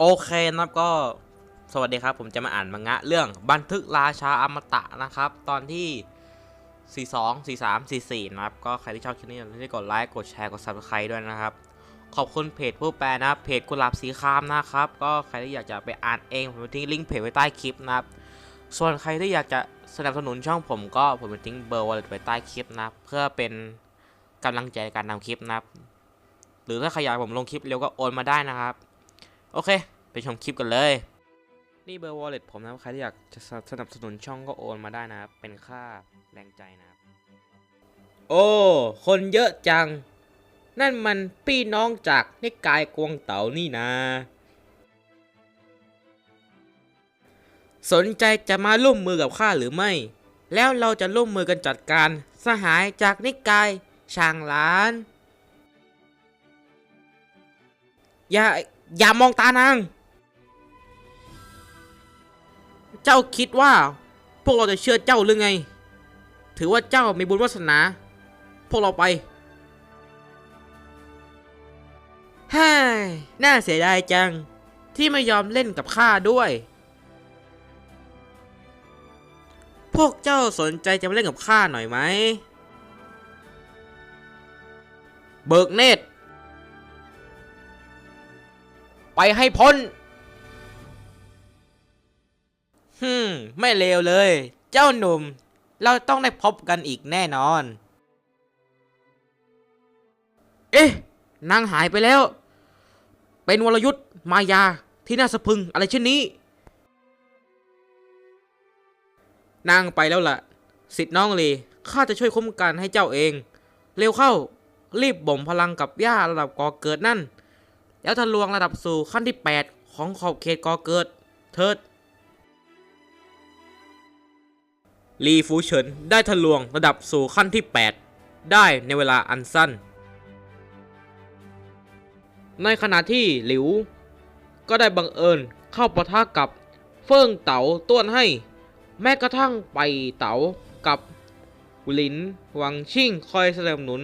โอเคนะครับก็สวัสดีครับ ผมจะมาอ่านมังงะเรื่องบันทึกราชาอมตะนะครับ ตอนที่ 42 43 44 นะครับ ก็ใครที่ชอบคลิปนี้อย่าลืมกดไลค์กดแชร์กด subscribe ด้วยนะครับ ขอบคุณเพจผู้แปลนะครับเพจกุหลาบสีครามนะครับ ก็ใครที่อยากจะไปอ่านเองผมจะทิ้งลิงก์เพจไว้ใต้คลิปนะครับ ส่วนใครที่อยากจะสนับสนุนช่องผมก็ผมจะทิ้งเบอร์วอลเล็ตไว้ใต้คลิปนะเพื่อเป็นกำลังใจในการทำคลิปนะครับ หรือถ้าใครอยากผมลงคลิปเร็วก็โอนมาได้นะครับ โอเค ไปชมคลิปกันเลย นี่เบอร์ wallet ผมนะครับ ใครที่อยากจะสนับสนุนช่องก็โอนมาได้นะครับ เป็นค่าแรงใจนะครับ โอ้ คนเยอะจัง นั่นมันพี่น้องจากนิกายกวงเต๋านี่นะ สนใจจะมาร่วมมือกับข้าหรือไม่ แล้วเราจะร่วมมือกันจัดการ สหายจากนิกายช่างล้าน อย่า อย่ามองตานาง เจ้าคิดว่า พวกเราจะเชื่อเจ้าหรือไง ถือว่าเจ้ามีบุญวาสนา พวกเราไปฮ่าน่าเสียดายจัง ที่ไม่ยอมเล่นกับข้าด้วย พวกเจ้าสนใจจะมาเล่นกับข้าหน่อยไหม เบิกเนตร ไปให้พ้นฮึมไม่เลวเลย เจ้าหนุ่ม เราต้องได้พบกันอีกแน่นอน เอ๊ะ นางหายไปแล้ว เป็นวรยุทธ์มายาที่น่าสะพรึงอะไรเช่นนี้ นางไปแล้วล่ะ สิทธิ์น้องเลข้าจะช่วยคุ้มกันให้เจ้าเอง เร็วเข้า รีบบ่มพลังกับย่าระดับก่อเกิดนั่น แล้วทะลวงระดับสู่ขั้นที่ 8 ของขอบเขตก่อเกิดเถิดลีฟูเฉินได้ทะลวงระดับสู่ขั้นที่ 8 ได้ในเวลาอันสั้น ในขณะที่หลิว ก็ได้บังเอิญเข้าปะทะกับเฟิ่งเต๋าต้วนให้ แม้กระทั่งไปเต๋ากับหลินหวังชิ่งคอยสนับสนุน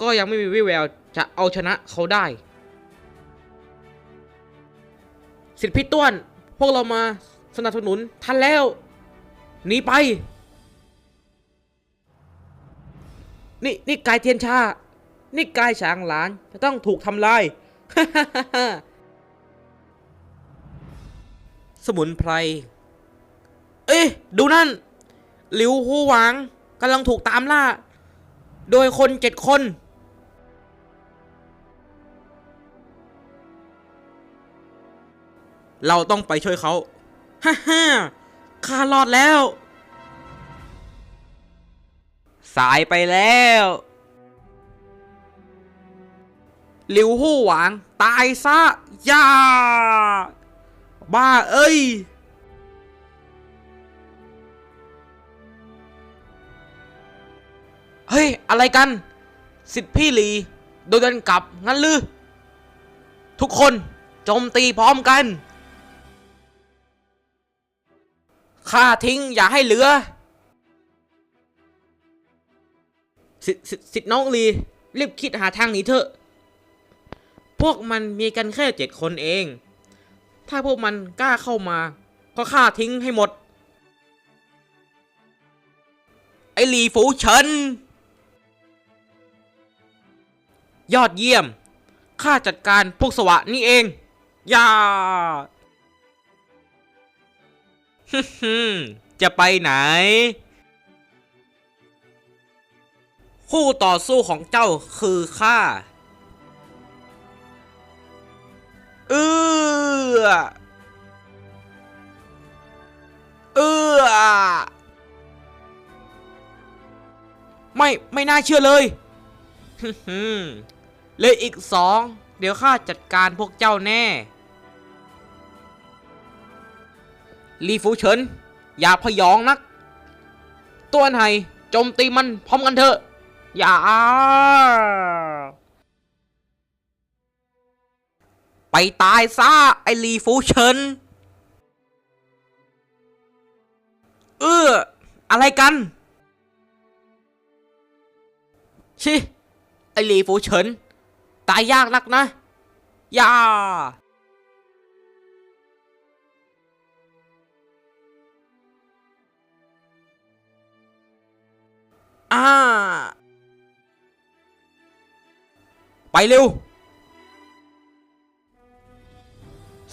ก็ยังไม่มีวิแววจะเอาชนะเขาได้ สิทธิพี่ต้วน พวกเรามาสนับสนุนทันแล้วหนีไป นี่นี่กายเทียนชา นี่กายฉางหลาน จะต้องถูกทำลายสมุนไพร เอ๊ะ ดูนั่น หลิวหูหวางกำลังถูกตามล่า โดยคนเจ็ดคน เราต้องไปช่วยเขาฮ่าฮ่าข้ารอดแล้ว สายไปแล้วหลิวหู้หวาง ตายซะยาบ้าเอ้ย เฮ้ย อะไรกัน สิทธิพี่หลีโดนเดินกลับงั้นลือ ทุกคนโจมตีพร้อมกัน ฆ่าทิ้งอย่าให้เหลือสิสิสิทธิ์น้องลีรีบคิดหาทางหนีเถอะ พวกมันมีกันแค่เจ็ดคนเอง ถ้าพวกมันกล้าเข้ามา ก็ฆ่าทิ้งให้หมด ไอหลีฝูเฉินยอดเยี่ยม ข้าจัดการพวกสวะนี่เอง อย่า จะไปไหน คู่ต่อสู้ของเจ้าคือข้าเอือเอือไม่ ไม่น่าเชื่อเลยฮึเลยอีกสอง เดี๋ยวข้าจัดการพวกเจ้าแน่ ลีฟูเฉินอย่าพยองนัก ตัวไหนโจมตีมันพร้อมกันเถอะ อย่า ไปตายซะไอลีฟูเฉินเอออะไรกันชิไอลีฟูเฉิน ตายยากนักนะ อย่า อ่า ไปเร็ว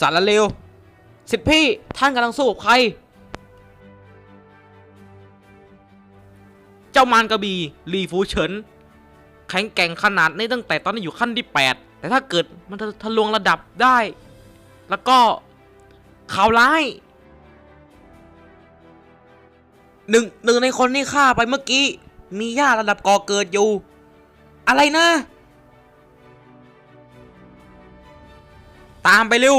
สารเร็ว สิทธิพี่ ท่านกำลังสู้กับใคร เจ้ามารกระบี่ลีฟูเฉิน แข็งแกร่งขนาดนี้ตั้งแต่ตอนนี้อยู่ขั้นที่ 8 แต่ถ้าเกิดมันทะลวงระดับได้ แล้วก็ข่าวร้ายหนึ่งหนึ่งในคนที่ฆ่าไปเมื่อกี้ มีญาระดับก่อเกิดอยู่ อะไรนะ ตามไปเร็ว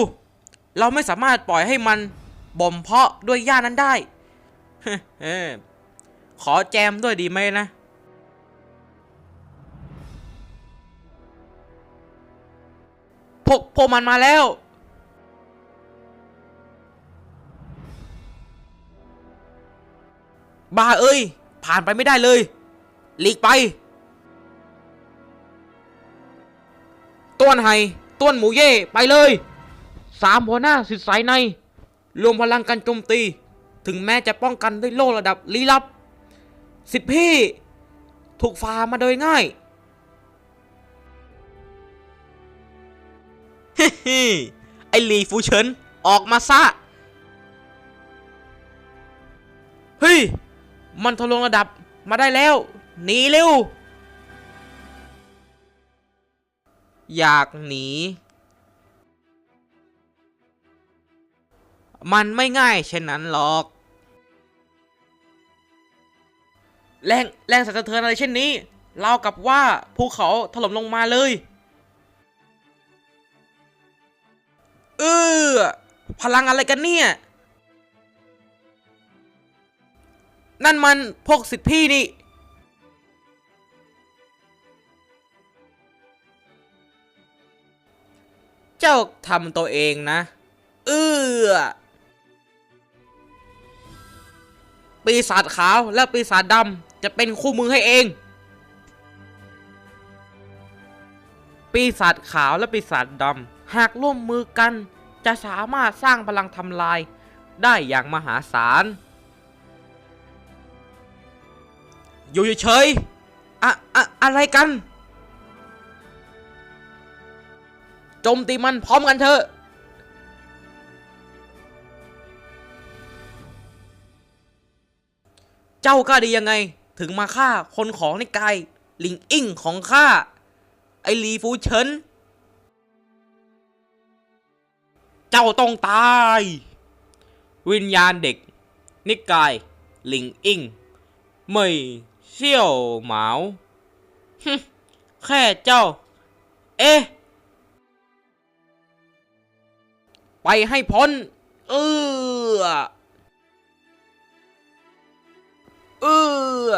เราไม่สามารถปล่อยให้มันบ่มเพาะด้วยญานั้นได้ขอแจมด้วยดีไหมนะ พวกพวกมันมาแล้ว บ้าเอ้ย ผ่านไปไม่ได้เลย หลีกไป ต้วนไห้ต้วนหมูเย่ ไปเลยสามหัวหน้าสิทธิสายใน รวมพลังกันโจมตี ถึงแม้จะป้องกันด้วยโล่ระดับลี้ลับ สิทธิพี่ ถูกฟามาโดยง่ายเฮ้ไอหลีฟูเฉิน ออกมาซะ เฮ้ย มันทะลวงระดับมาได้แล้ว หนีเร็ว อยากหนี มันไม่ง่ายเช่นนั้นหรอก แรงแรงสั่นสะเทือนอะไรเช่นนี้เรากับว่าภูเขาถล่มลงมาเลย เออพลังอะไรกันเนี่ย นั่นมันพวกสิทธิพี่นี่ จ้าทำตัวเองนะ เออปีศาจขาวและปีศาจดำจะเป็นคู่มือให้เอง ปีศาจขาวและปีศาจดำหากร่วมมือกัน จะสามารถสร้างพลังทำลายได้อย่างมหาศาล อยู่เฉยอะอะอะไรกัน จมตีมันพร้อมกันเถอะเจ้ากล้าดียังไง ถึงมาฆ่าคนของในกายหลิงอิ่งของข้าไอหลีฟูเฉินเจ้าต้องตาย วิญญาณเด็ก นิกาย หลิงอิ่งไม่เชี่ยวเหมาแค่เจ้า เอ๊ะ ไปให้พ้น เออเออ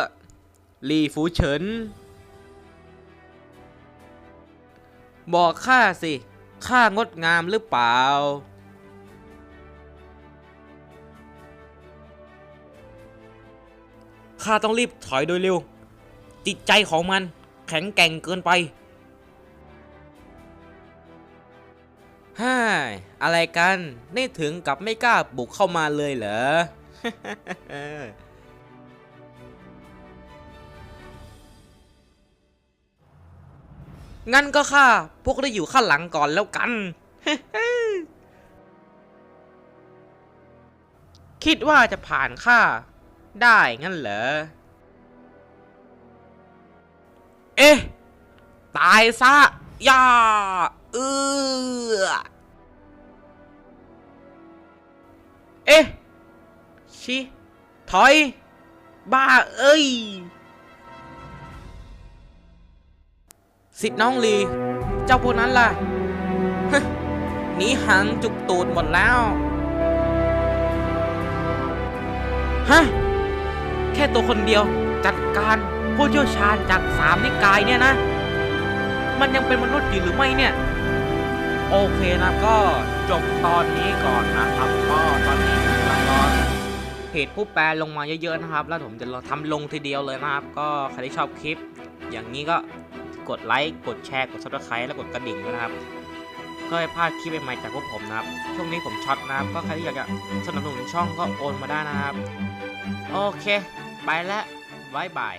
ลีฟูเฉิน บอกข้าสิ ข้างดงามหรือเปล่า ข้าต้องรีบถอยโดยเร็ว จิตใจของมันแข็งแกร่งเกินไป ฮ่าอะไรกัน นี่ถึงกับไม่กล้าบุกเข้ามาเลยเหรอ งั้นก็ข้าพวกได้อยู่ข้างหลังก่อนแล้วกัน คิดว่าจะผ่านข้าได้งั้นเหรอ เอ๊ะ ตายซะย่า เอ๊ะชิถอย บ้า เอ้ยสิทธิ์น้องลี เจ้าพวกนั้นล่ะหนีหังจุกตูดหมดแล้ว ฮะ แค่ตัวคนเดียวจัดการผู้เชี่ยวชาญจากสามนิกายเนี่ยนะ มันยังเป็นมนุษย์อยู่หรือไม่เนี่ย โอเคนะก็จบตอนนี้ก่อนนะครับ ก็ตอนนี้ เพจผู้แปลลงมาเยอะๆนะครับ แล้วผมจะทำลงทีเดียวเลยนะครับ ก็ใครที่ชอบคลิป อย่างนี้ก็กดไลค์ กดแชร์ กดซับสไครต์และกดกระดิ่งด้วยนะครับเพื่อให้พลาดคลิปใหม่ๆจากพวกผมนะครับ ช่วงนี้ผมช็อตนะครับ ก็ใครที่อยากจะสนับสนุนช่องก็โอนมาได้นะครับ โอเค ไปแล้วบายบาย